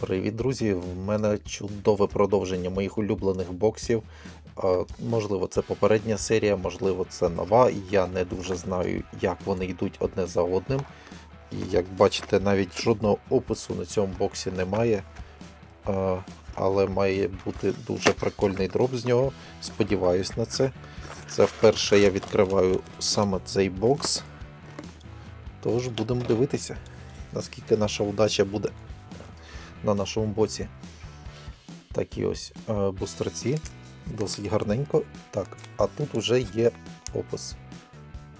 Привіт, друзі! В мене чудове продовження моїх улюблених боксів. Можливо, це попередня серія, можливо, це нова. Я не дуже знаю, як вони йдуть одне за одним. І як бачите, навіть жодного опису на цьому боксі немає. Але має бути дуже прикольний дроп з нього. Сподіваюсь на це. Це вперше я відкриваю саме цей бокс. Тож будемо дивитися, наскільки наша удача буде на нашому боці. Такі ось е, бустерці. Досить гарненько. Так, а тут вже є опис.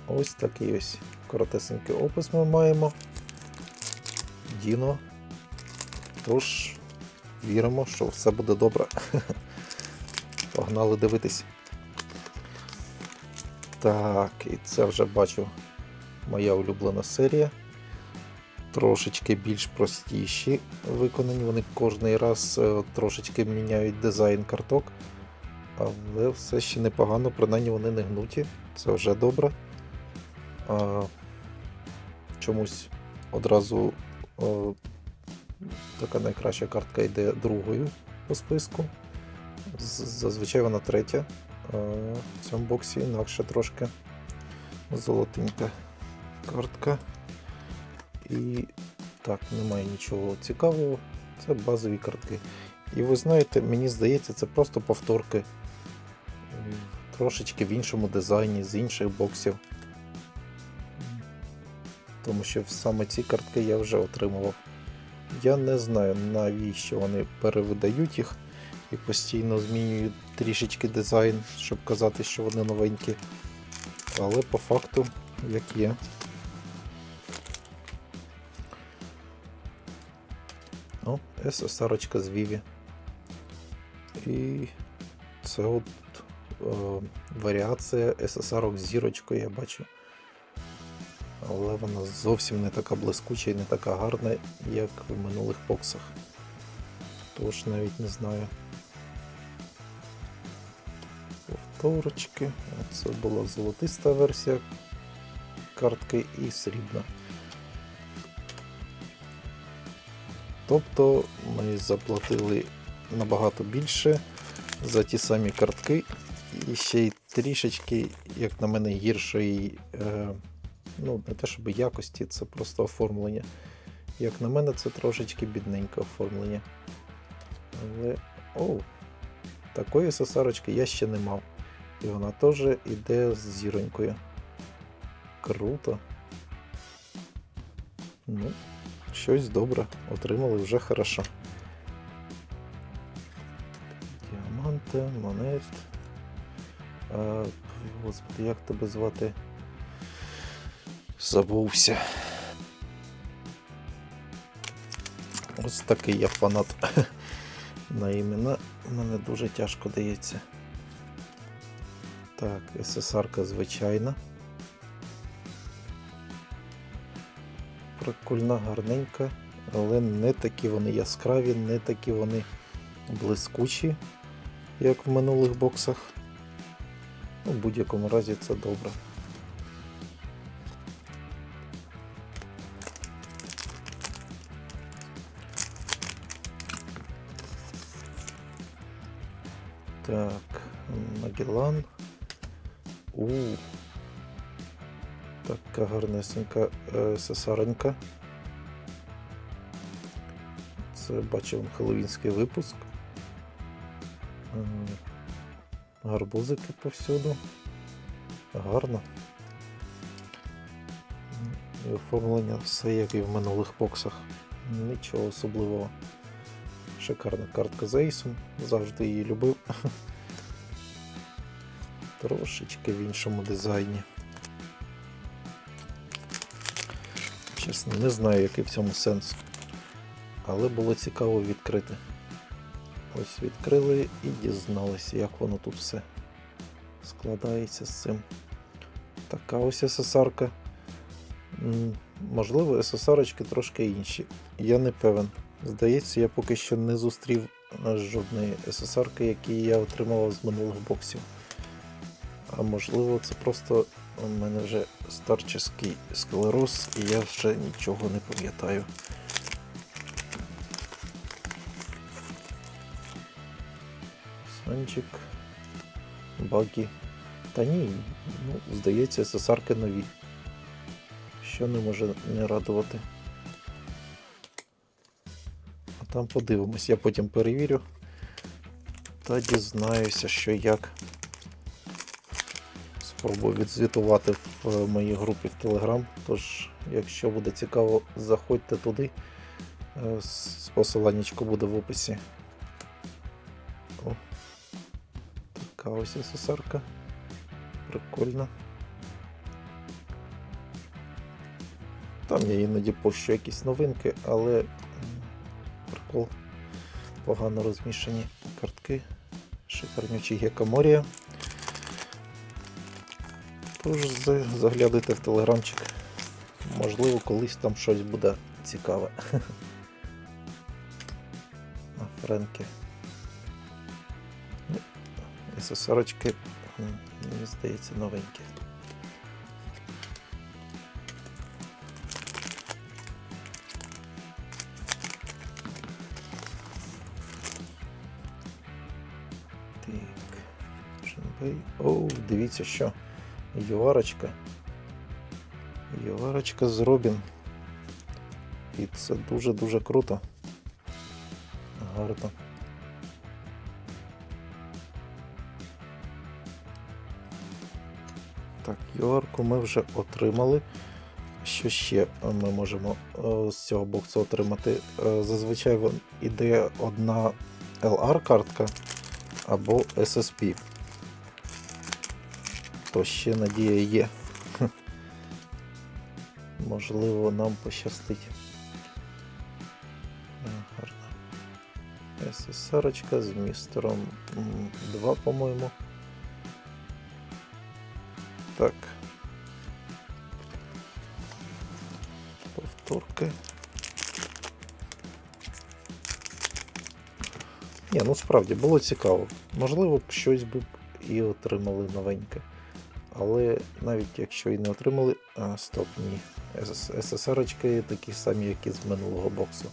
Ось такий ось коротесенький опис ми маємо. Діно. Тож, віримо, що все буде добре. Погнали дивитись. Так, і це вже бачу моя улюблена серія трошечки більш простіші виконані. Вони кожний раз е, трошечки міняють дизайн карток. Але все ще непогано, принаймні вони не гнуті. Це вже добре. А, чомусь одразу о, така найкраща картка йде другою по списку. Зазвичай вона третя. В цьому боксі інакше трошки золотенька картка. І так, немає нічого цікавого. Це базові картки. І ви знаєте, мені здається, це просто повторки. Трошечки в іншому дизайні, з інших боксів. Тому що саме ці картки я вже отримував. Я не знаю, навіщо вони перевидають їх і постійно змінюють трішечки дизайн, щоб казати, що вони новенькі. Але по факту, як є. О, SSR з Vivi. І це от е, варіація SSR з зірочкою, я бачу. Але вона зовсім не така блискуча і не така гарна, як в минулих боксах. Тож навіть не знаю. Повторочки. Це була золотиста версія картки і срібна. Тобто ми заплатили набагато більше за ті самі картки, і ще й трішечки, як на мене, гіршої, е, ну, не те щоб якості, це просто оформлення. Як на мене, це трошечки бідненьке оформлення. Але. Оу, такої сосарочки я ще не мав. І вона теж іде з зіронькою. Круто. Ну, щось добре. Отримали вже хорошо. Діаманти, монет. А, господи, як тебе звати? Забувся. Ось такий я фанат на імена. Мене дуже тяжко дається. Так, СССРка звичайна. Прикольна, гарненька, але не такі вони яскраві, не такі вони блискучі, як в минулих боксах. В будь-якому разі це добре. Так, Магеллан. У. Така гарнесенька е, сесаренька. Це бачив хеллоуінський випуск. Гарбузики повсюду. Гарно. І оформлення все як і в минулих боксах. Нічого особливого. Шикарна картка з Ейсом. Завжди її любив. Трошечки в іншому дизайні. Чесно, не знаю, який в цьому сенс. Але було цікаво відкрити. Ось відкрили і дізналися, як воно тут все складається з цим. Така ось СССРка. Можливо, СССРочки трошки інші. Я не певен. Здається, я поки що не зустрів жодної СССРки, які я отримував з минулих боксів. А можливо, це просто у мене вже старческий склероз і я вже нічого не пам'ятаю. Санчик, багі. Та ні, ну, здається, сосарки нові. Що не може не радувати. А там подивимось, я потім перевірю та дізнаюся, що як. Спробую відзвітувати в е, моїй групі в Telegram. Тож, якщо буде цікаво, заходьте туди. Е, Посиланнячко буде в описі. О, така ось СССРка. Прикольно. Там я іноді пощу якісь новинки, але прикол. Погано розміщені картки. Шикарнючий гекаморія. Тож за- заглядайте в телеграмчик. Можливо, колись там щось буде цікаве. Френки. Ну, СССРочки, мені здається, новенькі. Так. Шанбей. Оу, дивіться що. Юарочка. Юарочка з Робін. І це дуже-дуже круто. Гарно. Так, юарку ми вже отримали. Що ще ми можемо е, з цього боксу отримати? Е, Зазвичай іде одна LR-картка або SSP. То ще надія є. Можливо, нам пощастить. Е, Гарно. СССРочка з містером 2, по-моєму. Так. Повторки. Ні, ну справді було цікаво. Можливо, б щось би і отримали новеньке. Але навіть якщо і не отримали. Стоп, ні. СССРочки такі самі, як і з минулого боксу.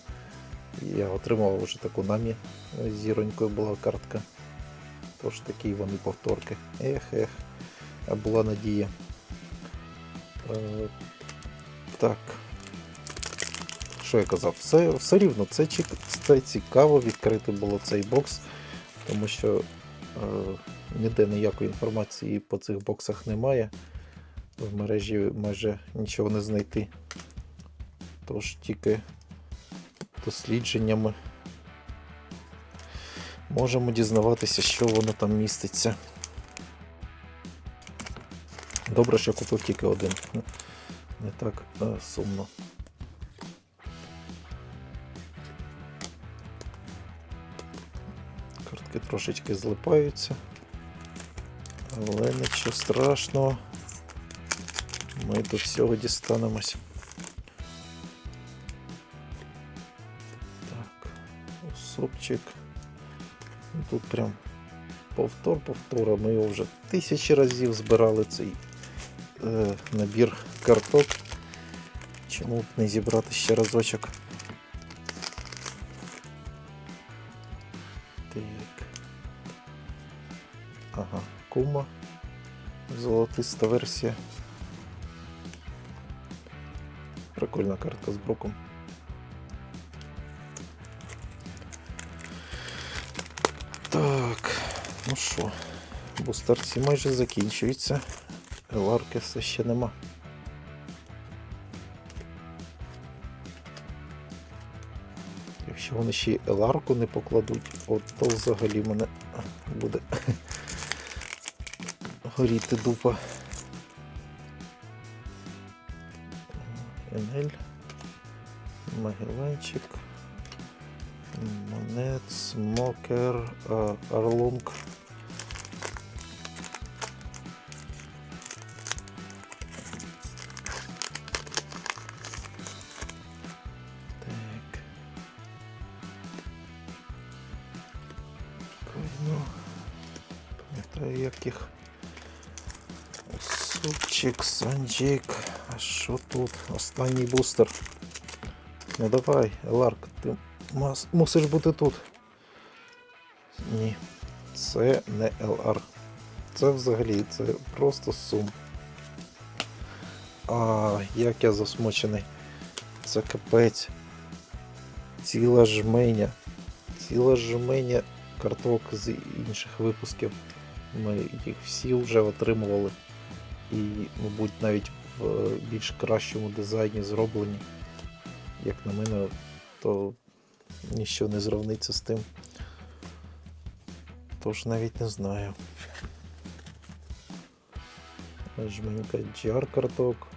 Я отримав вже таку намі зіронькою була картка. Тож такі вони повторки. Ех, ех. Була надія. Е, так. Що я казав? Все, все рівно, це, це цікаво відкрити було цей бокс, тому що е, ніде ніякої інформації по цих боксах немає. В мережі майже нічого не знайти. Тож тільки дослідженнями можемо дізнаватися, що воно там міститься. Добре, що купив тільки один. Не так е, сумно. Картки трошечки злипаються. Але нічого страшного. Ми до всього дістанемось. Так, супчик. Тут прям повтор повтора. Ми його вже тисячі разів збирали цей е, набір карток. Чому б не зібрати ще разочок? Так. Ага, кума. Золотиста версія. Прикольна картка з броком. Так, ну що, бустерці майже закінчуються. Еларки все ще нема. Якщо вони ще й еларку не покладуть, от то взагалі мене буде горіти дупа. Енель, Магеланчик, Монет, Смокер, а, Арлунг. Так. Пам'ятаю, як їх. Супчик, Санджик. А що тут? Останній бустер. Ну давай, Ларк, ти мас- мусиш бути тут. Ні. Це не LR. Це взагалі це просто сум. А, як я засмучений. Це капець. Ціла жменя. Ціла жменя карток з інших випусків. Ми їх всі вже отримували. І, мабуть, навіть в е, більш кращому дизайні зроблені. Як на мене, то ніщо не зрівниться з тим. Тож навіть не знаю. Жменька GR карток.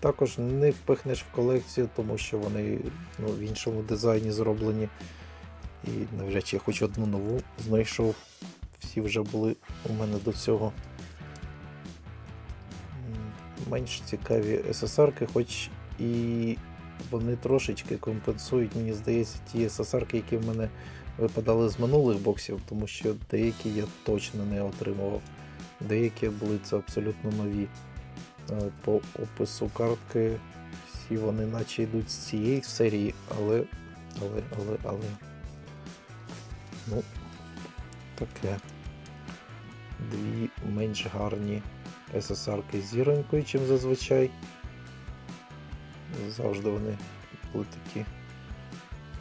Також не впихнеш в колекцію, тому що вони ну, в іншому дизайні зроблені. І навряд чи я хоч одну нову знайшов. Всі вже були у мене до цього. Менш цікаві SSR-ки, хоч і вони трошечки компенсують, мені здається, ті SSR-ки, які в мене випадали з минулих боксів, тому що деякі я точно не отримував. Деякі були це абсолютно нові. Е, По опису картки всі вони наче йдуть з цієї серії, але. Але, але, але. Ну, таке. Дві менш гарні SSR-ки зіронькою, чим зазвичай. Завжди вони були такі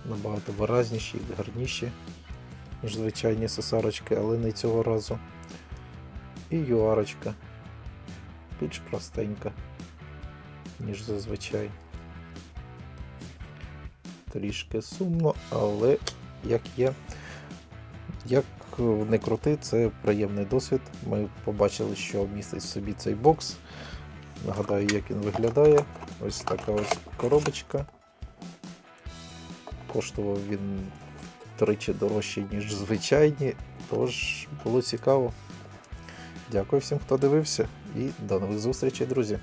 набагато виразніші і гарніші, ніж звичайні SSR-очки, але не цього разу. І юарочка більш простенька, ніж зазвичай. Трішки сумно, але як є. Як не крути, це приємний досвід. Ми побачили, що містить в собі цей бокс. Нагадаю, як він виглядає. Ось така ось коробочка. Коштував він втричі дорожче, ніж звичайні, тож було цікаво. Дякую всім, хто дивився, і до нових зустрічей, друзі!